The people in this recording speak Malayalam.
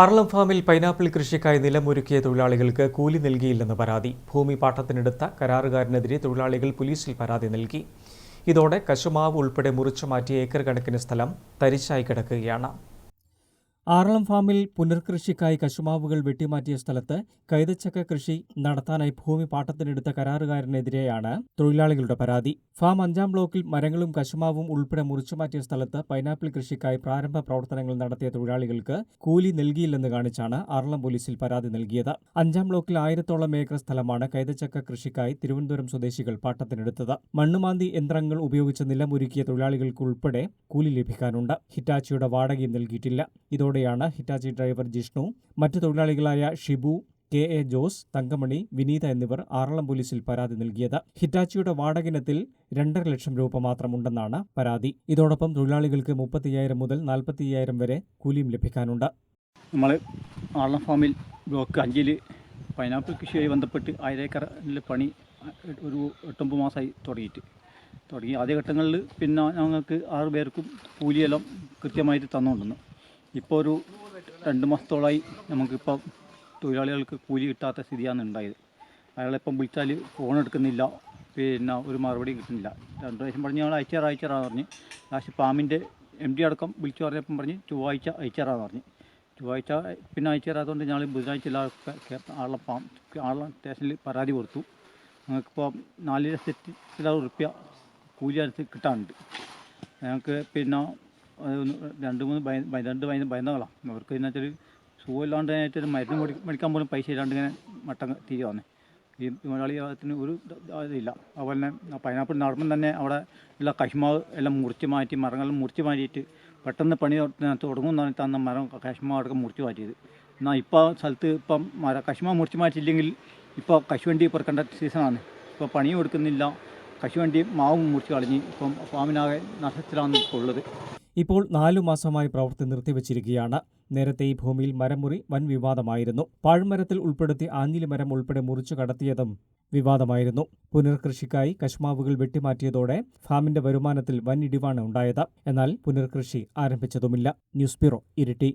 ആർളം ഫാമിൽ പൈനാപ്പിൾ കൃഷിക്കായി നിലമൊരുക്കിയ തൊഴിലാളികൾക്ക് കൂലി നൽകിയില്ലെന്ന് പരാതി. ഭൂമി പാട്ടത്തിനെടുത്ത കരാറുകാരനെതിരെ തൊഴിലാളികൾ പോലീസിൽ പരാതി നൽകി. ഇതോടെ കശുമാവ് ഉൾപ്പെടെ മുറിച്ചു മാറ്റിയ ഏക്കർ കണക്കിന് സ്ഥലം തരിശായി കിടക്കുകയാണ്. ആറളം ഫാമിൽ പുനർകൃഷിക്കായി കശുമാവുകൾ വെട്ടിമാറ്റിയ സ്ഥലത്ത് കൈതച്ചക്ക കൃഷി നടത്താനായി ഭൂമി പാട്ടത്തിനെടുത്ത കരാറുകാരനെതിരെയാണ് തൊഴിലാളികളുടെ പരാതി. ഫാം അഞ്ചാം ബ്ലോക്കിൽ മരങ്ങളും കശുമാവും ഉൾപ്പെടെ മുറിച്ചുമാറ്റിയ സ്ഥലത്ത് പൈനാപ്പിൾ കൃഷിക്കായി പ്രാരംഭ പ്രവർത്തനങ്ങൾ നടത്തിയ തൊഴിലാളികൾക്ക് കൂലി നൽകിയില്ലെന്ന് കാണിച്ചാണ് ആറളം പോലീസിൽ പരാതി നൽകിയത്. അഞ്ചാം ബ്ലോക്കിൽ ആയിരത്തോളം ഏക്കർ സ്ഥലമാണ് കൈതച്ചക്ക കൃഷിക്കായി തിരുവനന്തപുരം സ്വദേശികൾ പാട്ടത്തിനെടുത്തത്. മണ്ണുമാന്തി യന്ത്രങ്ങൾ ഉപയോഗിച്ച് നിലമൊരുക്കിയ തൊഴിലാളികൾക്കുൾപ്പെടെ കൂലി ലഭിക്കാനുണ്ട്. ഹിറ്റാച്ചിയുടെ വാടകയും നൽകിയിട്ടില്ല. ഇതോടെയാണ് ഹിറ്റാച്ചി ഡ്രൈവർ ജിഷ്ണു മറ്റു തൊഴിലാളികളായ ഷിബു കെ എ ജോസ് തങ്കമണി വിനീത എന്നിവർ ആറളം പോലീസിൽ പരാതി നൽകിയത്. ഹിറ്റാച്ചിയുടെ വാടകയിനത്തിൽ രണ്ടര ലക്ഷം രൂപ മാത്രമുണ്ടെന്നാണ് പരാതി. ഇതോടൊപ്പം തൊഴിലാളികൾക്ക് മുപ്പത്തിയ്യായിരം മുതൽ നാൽപ്പത്തിയ്യായിരം വരെ കൂലിയും ലഭിക്കാനുണ്ട്. നമ്മൾ ആറളം ഫാമിൽ ബ്ലോക്ക് അഞ്ചിൽ പൈനാപ്പിൾ കൃഷിയുമായി ബന്ധപ്പെട്ട് ആയിരക്കറിൽ പണി ഒരു എട്ടൊമ്പത് മാസമായി തുടങ്ങിയിട്ട്. തുടങ്ങി ആദ്യഘട്ടങ്ങളിൽ പിന്നെ ഞങ്ങൾക്ക് ആറ് പേർക്കും കൂലിയെല്ലാം കൃത്യമായിട്ട് തന്നുകൊണ്ടിരുന്നു. ഇപ്പോൾ ഒരു രണ്ട് മാസത്തോളമായി നമുക്കിപ്പോൾ തൊഴിലാളികൾക്ക് കൂലി കിട്ടാത്ത സ്ഥിതിയാണ് ഉണ്ടായത്. അയാളിപ്പം വിളിച്ചാൽ ഫോൺ എടുക്കുന്നില്ല. പിന്നെ ഒരു മറുപടി കിട്ടുന്നില്ല. രണ്ട് പ്രാവശ്യം പറഞ്ഞ് ഞങ്ങൾ അയച്ചാറ് അയച്ചാറാന്ന് പറഞ്ഞ്. ലാസ്റ്റ് പാമ്പിന്റെ എം ഡി അടക്കം വിളിച്ചു പറഞ്ഞപ്പം പറഞ്ഞ് ചൊവ്വാഴ്ച അയച്ചാറാന്ന് പറഞ്ഞ്. ചൊവ്വാഴ്ച പിന്നെ അയച്ചാറാത്തതുകൊണ്ട് ഞങ്ങൾ ബുധനാഴ്ച എല്ലാവർക്കും ആളെ പാം ആളെ സ്റ്റേഷനിൽ പരാതി കൊടുത്തു. ഞങ്ങൾക്കിപ്പോൾ നാല് ലക്ഷത്തി ചില റുപ്യ കൂലി അനുസരിച്ച് കിട്ടാനുണ്ട്. ഞങ്ങൾക്ക് പിന്നെ രണ്ട് മൂന്ന് ഭയ രണ്ട് ഭയ ഭയന്നകളാണ് അവർക്ക് എന്ന് വെച്ചാൽ സുഖമില്ലാണ്ട് അതിനായിട്ട് മരുന്ന് മേടി മേടിക്കാൻ പോലും പൈസ ഇല്ലാണ്ട് ഇങ്ങനെ മട്ടം വന്നേ. ഈ മലയാളി ഭാഗത്തിന് ഒരു ഇത് ഇതില്ല. അതുപോലെ തന്നെ പൈനാപ്പിൾ നടമ്പം തന്നെ അവിടെ ഉള്ള കഷ്മാവ് എല്ലാം മുറിച്ച് മാറ്റി മരങ്ങളെല്ലാം മുറിച്ച് മാറ്റിയിട്ട് പെട്ടെന്ന് പണി തുടങ്ങുമെന്ന് പറഞ്ഞിട്ട് അന്ന് മരം കഷ്മാവ് അടക്കം മുറിച്ച് മാറ്റിയത്. എന്നാൽ ഇപ്പോൾ സ്ഥലത്ത് ഇപ്പം മര കശ്മാവ് മുറിച്ച് മാറ്റിയില്ലെങ്കിൽ ഇപ്പോൾ കശുവണ്ടി പെറുക്കേണ്ട സീസണാണ് ഇപ്പോൾ പണിയും എടുക്കുന്നില്ല കശുവണ്ടി മാവും മുറിച്ച് കളഞ്ഞ് ഇപ്പം ഫാമിനാകെ നഷ്ടത്തിലാണ് ഉള്ളത്. ഇപ്പോൾ നാലു മാസമായി പ്രവൃത്തി നിർത്തിവച്ചിരിക്കുകയാണ്. നേരത്തെ ഈ ഭൂമിയിൽ മരമുറി വൻ വിവാദമായിരുന്നു. പാഴ്മരത്തിൽ ഉൾപ്പെടുത്തി ആഞ്ഞിലി മരം ഉൾപ്പെടെ മുറിച്ചു കടത്തിയതും വിവാദമായിരുന്നു. പുനർകൃഷിക്കായി കശ്മാവുകൾ വെട്ടിമാറ്റിയതോടെ ഫാമിന്റെ വരുമാനത്തിൽ വൻ ഇടിവാണ് ഉണ്ടായത്. എന്നാൽ പുനർകൃഷി ആരംഭിച്ചതുമില്ല. News bureau Iritty.